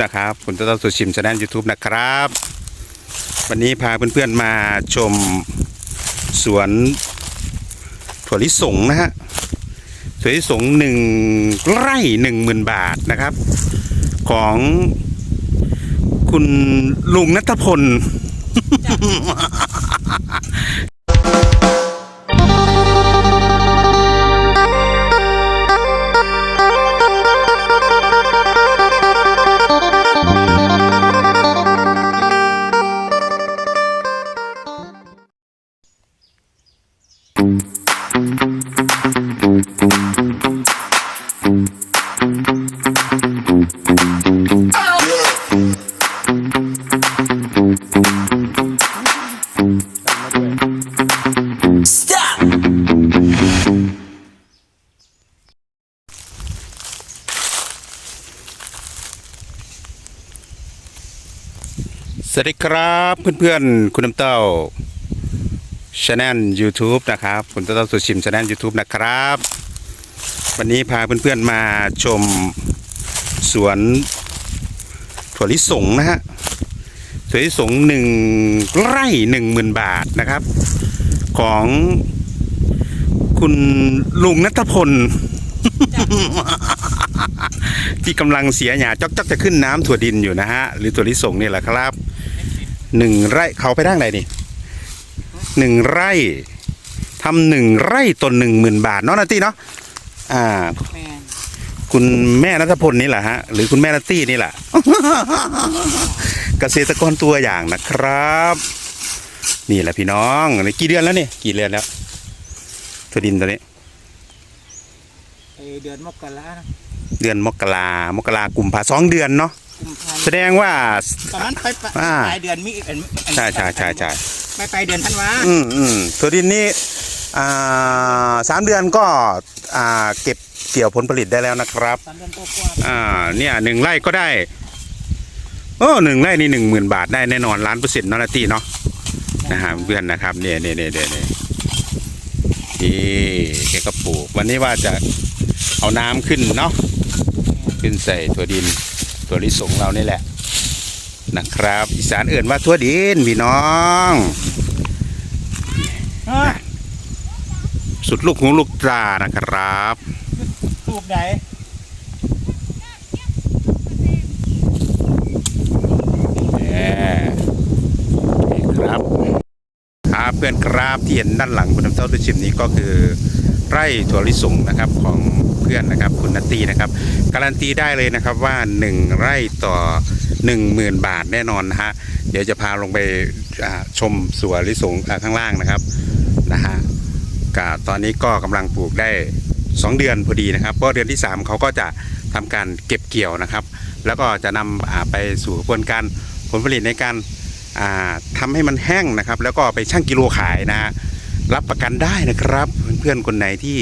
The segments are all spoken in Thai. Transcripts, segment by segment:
นะครับคุณต้นสุชิมชาแนลยูทูบนะครับ วันนี้พาเพื่อนๆมาชมสวนถั่วลิสงนะฮะถั่วลิสงหนึ่งไร่หนึ่งหมื่นบาทนะครับ ของคุณลุงนัทพล วัสดีครับเพื่อนๆ คุณน้ำเต้าช anel YouTube นะครับ คุณเต้าสุชิมช anel YouTube นะครับ วันนี้พาเพื่อนๆมาชมสวนถั่วลิสงนะฮะถั่วลิสงหนึ่งไร่หนึ่งหมื่นบาทนะครับ ของคุณลุงนัทพลที่กำลังเสียหยาจอกจอกจะขึ้นน้ำถั่วดินอยู่นะฮะ หรือถั่วลิสงนี่แหละครับ หนึ่งไร่เขาไปด้านไหนนี่หนึ่งไร่ทำหนึ่งไร่ต้นหนึ่งหมื่นบาทเนาะนาตี้เนาะอ่า แม่นคุณแม่นัทพลนี่แหละฮะหรือคุณแม่นัตตี้นี่แหละ เกษตรกรตัวอย่างนะครับ นี่แหละพี่น้องนี่กี่เดือนแล้วนี่กี่เดือนแล้วถั่วดินตัวนี้ ไอเดือนมกรานะเดือนมกรามกรากุมภาสองเดือนเนาะ กุมภาแสดงว่าตอนนั้นไปปลายอ่า ปลายเดือนมิอันอันใช่ใช่ใช่ใช่ไปปลายเดือนธันวาอืมอืมถั่วดินนี่อ่าสามเดือนก็อ่าเก็บเกี่ยวผลผลิตได้แล้วนะครับ สามเดือนกว่าอ่าเนี่ยหนึ่งไร่ก็ได้โอ้หนึ่งไร่นี่หนึ่งหมื่นบาทได้แน่นอนล้านเปอร์เซ็นต์เนาะนาตี้เนาะๆนะฮะเพื่อนนะครับเนี่ยเนี่ยเนี่ยเนี่ยเนี่ยนี่แกก็ปลูก วันนี้ว่าจะเอาน้ำขึ้นเนาะขึ้นใส่ถั่วดิน ถั่วลิสงเรานี่แหละนะครับ อีสานเอื่นว่าถั่วดินพี่น้องเอ้ยสุดลูกหูลูกตานะครับปลูกไหนแหมนี่ครับครับเพื่อนครับที่เห็นด้านหลังคุณน้ำเต้าด้วยชิมนี้ก็คือ ไร่ถั่วลิสงนะครับของเพื่อนนะครับคุณนัตตีนะครับ การันตีได้เลยนะครับว่า 1 ไร่ต่อ 10,000 บาทแน่นอนนะฮะเดี๋ยวจะพาลงไปชมสวนลิสงอ่าข้างล่างนะครับนะฮะกะตอนนี้ก็กำลังปลูกได้ 2 เดือนพอดีนะครับเพราะเดือนที่ 3 เขาก็จะทำการเก็บเกี่ยวนะครับ แล้วก็จะนำอ่าไปสู่กระบวนการผลผลิตในการอ่าทำให้มันแห้งนะครับ แล้วก็ไปชั่งกิโลขายนะฮะรับประกันได้นะครับ เพื่อนๆคนไหนที่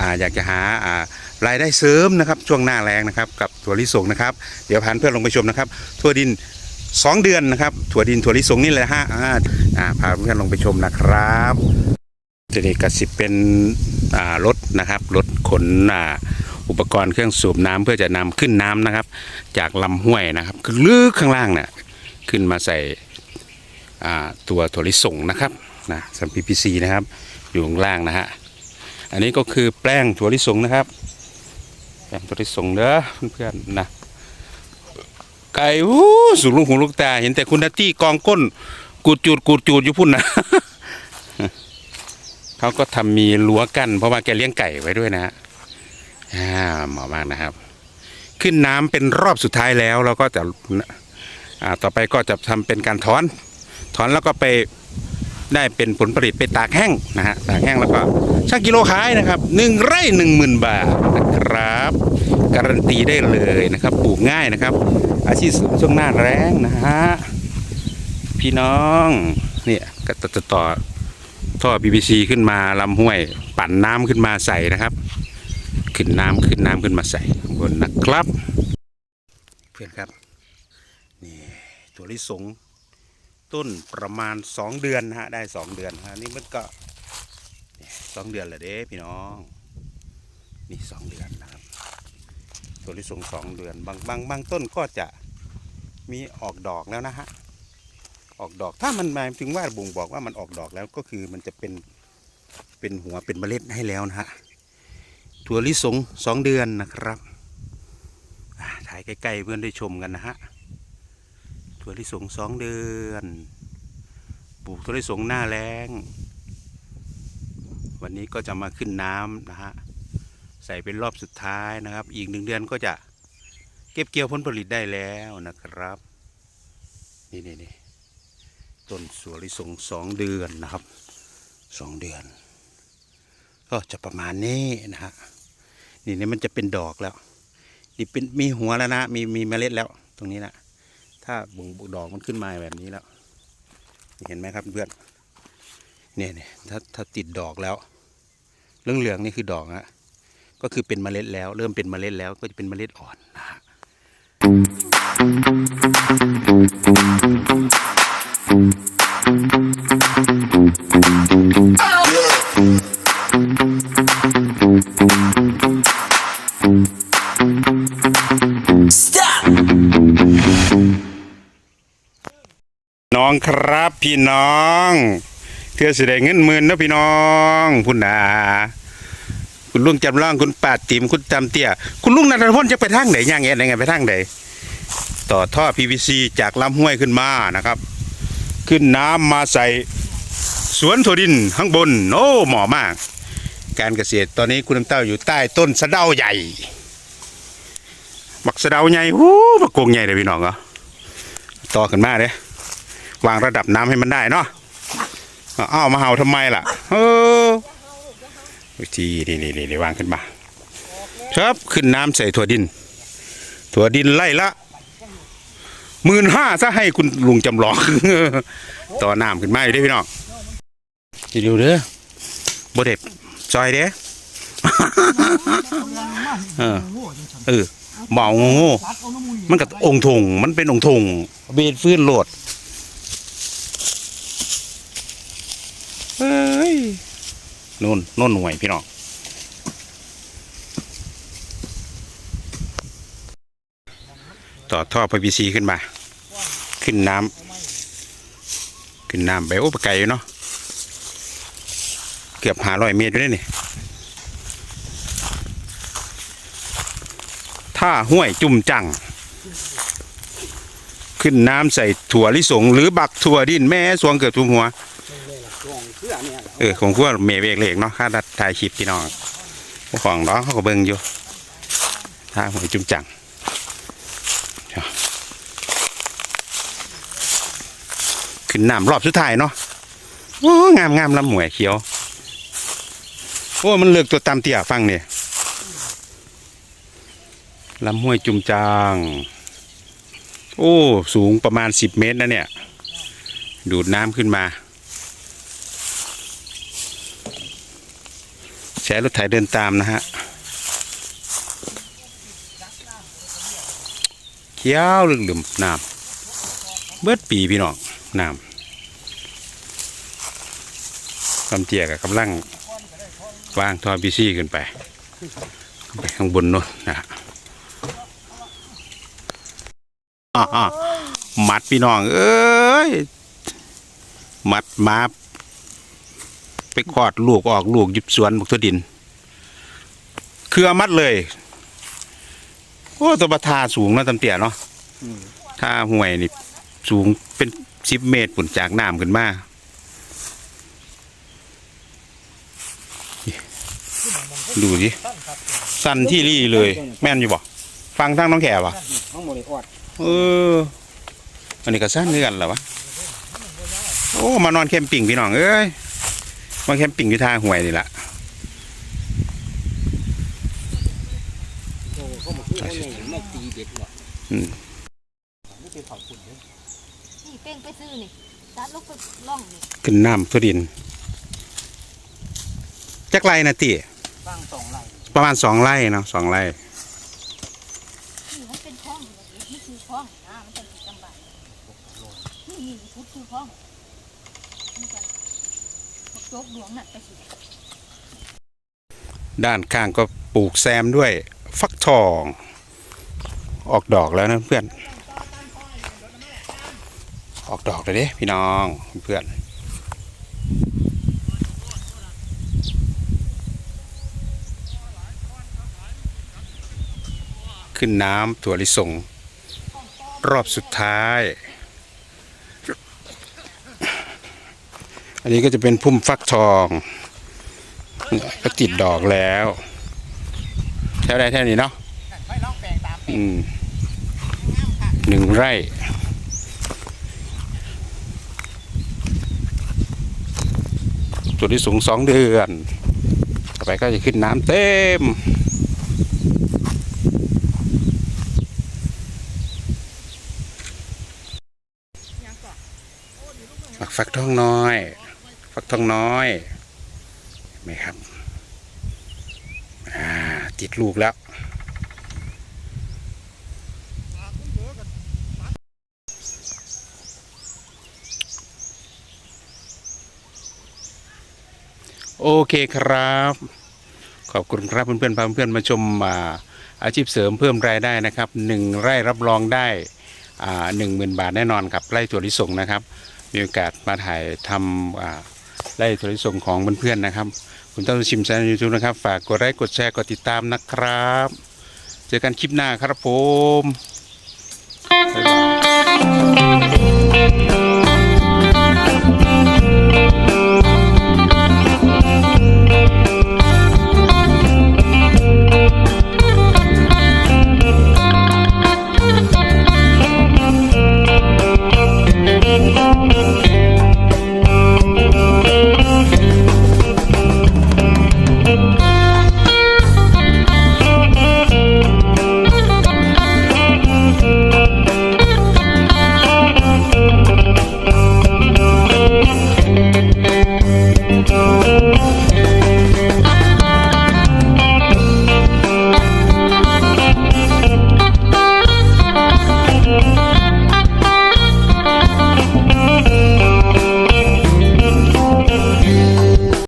ออยากจะหาารายได้เสริมนะครับช่วงหน้าแรงนะครับกับถั่วลิสงนะครับเดี๋ยวพาเพื่อนลงไปชมนะครับถั่วดิน 2 เดือนนะครับถั่วดินถั่วลิสงนี่แหละฮะพาเพื่อนลงไปชมนะครับเด็กกสิบเป็นรถนะครับรถขนอุปกรณ์เครื่องสูบน้ำเพื่อจะนำขึ้นน้ำนะครับ จากลำห้วยนะครับคือลึกข้างล่างน่ะขึ้นมาใส่ตัวถั่วลิสงนะครับนะสัมพีพีซีนะครับ อยู่ข้างล่างนะฮะ อันนี้ก็คือแป้งถั่วลิสงนะครับ แป้งถั่วลิสงเด้อเพื่อนๆนะไก่อู้สุดลูกหูลูกตา เห็นแต่คุณนัตตี้กองก้น กูดจูดกูดจูดอยู่พุ่นนะเขาก็ทำมีรั้วกั้นเพราะว่าแกเลี้ยงไก่ไว้ด้วยนะฮะอ่าเหมาะมากนะครับ ขึ้นน้ำเป็นรอบสุดท้ายแล้วเราก็จะอ่าต่อไปก็จะทำเป็นการถอน ถอนแล้วก็ไปได้เป็นผลผลิตไปตากแห้งนะฮะตากแห้งแล้วก็ ช่างกิโลขายนะครับหนึ่งไร่หนึ่งหมื่นบาทนะครับ การันตีได้เลยนะครับ ปลูกง่ายนะครับ อาชีพเสริมช่วงหน้าแรงนะฮะพี่น้องเนี่ยก็จะต่อท่อ PVC ขึ้นมาลำห้วย ปั่นน้ำขึ้นมาใส่นะครับ ขึ้นน้ำขึ้นน้ำขึ้นมาใส่ข้างบนนะครับ เพื่อนครับนี่ถั่วลิสงต้นประมาณสองเดือนนะฮะได้สองเดือนฮะนี่มันก็ สองเดือนแหละเด้พี่น้อง นี่สองเดือนนะครับถั่วลิสงสองเดือนบางบางบางต้นก็จะมีออกดอกแล้วนะฮะออกดอกถ้ามันหมายถึงว่าบ่งบอกว่ามันออกดอกแล้วก็คือมันจะเป็นเป็นหัวเป็นเมล็ดให้แล้วนะฮะถั่วลิสงสองเดือนนะครับถ่ายใกล้ๆเพื่อนได้ชมกันนะฮะถั่วลิสงสองเดือน ปลูกถั่วลิสงหน้าแรง วันนี้ก็จะมาขึ้นน้ำนะฮะใส่เป็นรอบสุดท้ายนะครับ อีกหนึ่งเดือนก็จะเก็บเกี่ยวผลผลิตได้แล้วนะครับ นี่นี่นี่ต้นสัวลิสงสองเดือนนะครับสองเดือน ก็จะประมาณนี้นะฮะนี่นี่มันจะเป็นดอกแล้ว นี่เป็นมีหัวแล้วนะมีมีเมล็ดแล้วตรงนี้นะถ้าบุงดอกมันขึ้นมาแบบนี้แล้ว เห็นไหมครับเพื่อนเนี่ยเนี่ยถ้าถ้าติดดอกแล้ว เรื่องเหลืองนี่คือดอกฮะก็คือเป็นเมล็ดแล้ว เริ่มเป็นเมล็ดแล้วก็จะเป็นเมล็ดอ่อนนะฮะน้องครับพี่น้อง เพื่อแสดงเงินหมื่นนะพี่น้องคุณนาคุณลุงจำล่างคุณปาดติมคุณจำเตี้ยคุณลุงนันทพลจะไปทางไหนย่างเงี้ยไหนไงไปทางไหนต่อท่อ PVC จากลำห้วยขึ้นมานะครับ ขึ้นน้ำมาใส่สวนถั่วดินข้างบนโอ้เหมาะมาก การเกษตรตอนนี้คุณน้ำเต้าอยู่ใต้ต้นสะเดาใหญ่บักสะเดาใหญ่หูบักโกงใหญ่เลยพี่น้องเหรอต่อขึ้นมาเลยวางระดับน้ำให้มันได้เนาะ อ้าวมาเห่าทำไมล่ะเออวิธีนี่นี่นี่วางขึ้นมา ครับขึ้นน้ำใส่ถั่วดิน ถั่วดินไล่ละหมื่นห้าซะให้คุณลุงจำลอง ต่อน้ำขึ้นมาอยู่เด้อพี่น้องทีเดียวเด้อบ่เด็บซอยเด้อเออเออเมาโง่มันกับองค์ทงมันเป็นองค์ทงเบนฟื้นโหลด เฮ้ ยนู่นนู่นหน่วยพี่น้องต่อท่อ PVC ขึ้นมา ขึ้นน้ำขึ้นน้ำไปโอ้ปไกลอยู่เนาะเกือบหาร้อยเมตรอยู่เลยนี่ท่าห้วยจุ่มจัง ขึ้นน้ำใส่ถั่วลิสง หรือบักถั่วดินแม่สวงเกือบทุ่มหัว เออของพวเมเวกเล็กเนาะค่าถ่ายคลิปพี่น้องพวกของน้องเขาก็เบิ่งอยู่ท่าห้วยจุ่มจังขึ้นน้ำรอบสุดท้ายเนาะโอ้งามงามลำหมวยเขียวโอ้มันเลือกตัวตามเตี่ยฟังเนี่ยลำห้วยจุ่มจางโอ้ สูงประมาณสิบเมตรนะเนี่ย ดูดน้ำขึ้นมา ใช้รถไถเดินตามนะฮะเขี้ยวลึกหลืมน้ำเบิดปีพี่น้องน้ำกำเจียกับกำลังวางทอพีซี่ขึ้นไปขึ้นไปข้างบนนู้นนะฮะอ่าๆมัดพี่น้อง เอ้ย มัดมา ไปคลอดลูกออกลูกยิบสวนบุกทวดิน เครือมัดเลย โอ้ตัวประทาสูงนะตำเตี่ยเนาะถ้าห่วยนี่สูงเป็นสิบเมตรผุนจากน้ำขึ้นมาดูสิสั้นที่รี่เลย แม่นอยู่บ่ฟังทั้งน้องแขวะทั้งหมดเอออันนี้ก็สั้นเนื่อนเหรอวะโอ้มานอนแคมปิ้งพี่น้องเอ้ย มาแคมปิ้งอยู่ทางห่วยนี่แหละโอ้เขาบอกว่าเนี่ยไม่ตีเด็กหรอกอืมไม่เป็นเขาขุ่นเลยนี่เป้งไปซื้อนี่ตัดลูกไปล่องนี่ขึ้นน้ำทุดิน จักไรนะตีสร้างสองไร่ประมาณสองไร่เนาะสองไร่นี่มันเป็นคลองอยู่แบบนี้นี่คือคลองนะมันจะติดจำบายนี่นี่พุทธคือคลองนี่ก็ กโจกหลวงน่ะไปสิด้านข้างก็ปลูกแซมด้วยฟักทอง ออกดอกแล้วนะเพื่อน ออกดอกเลยเด้พี่น้องเพื่อนขึ้นน้ำถั่วลิสงรอบสุดท้าย อันนี้ก็จะเป็นพุ่มฟักทองก็ติดดอกแล้วแถวใดแถวนี้เนาะไม่ลองแปลงตามอืมหนึ่งไร่จุดที่สูงสองเดือน ต่อไปก็จะขึ้นน้ำเต็ม ฝักฟักทองน้อย ฟักทองน้อยไหมครับอ่าติดลูกแล้วโอเคครับ ขอบคุณครับเพื่อนๆพาเพื่อนมาชมอาอาชีพเสริมเพิ่มรายได้นะครับหนึ่งไร่รับรองได้หนึ่งหมื่นบาทแน่นอนครับไร่ถั่วลิสงนะครับ มีโอกาสมาถ่ายทำ ได้ถอดส่งของเพื่อนๆนะครับ คุณต้องชิมแซนยูทูบนะครับ ฝากกดไลค์กดแชร์กดติดตามนะครับ เจอกันคลิปหน้าครับผม Thank you.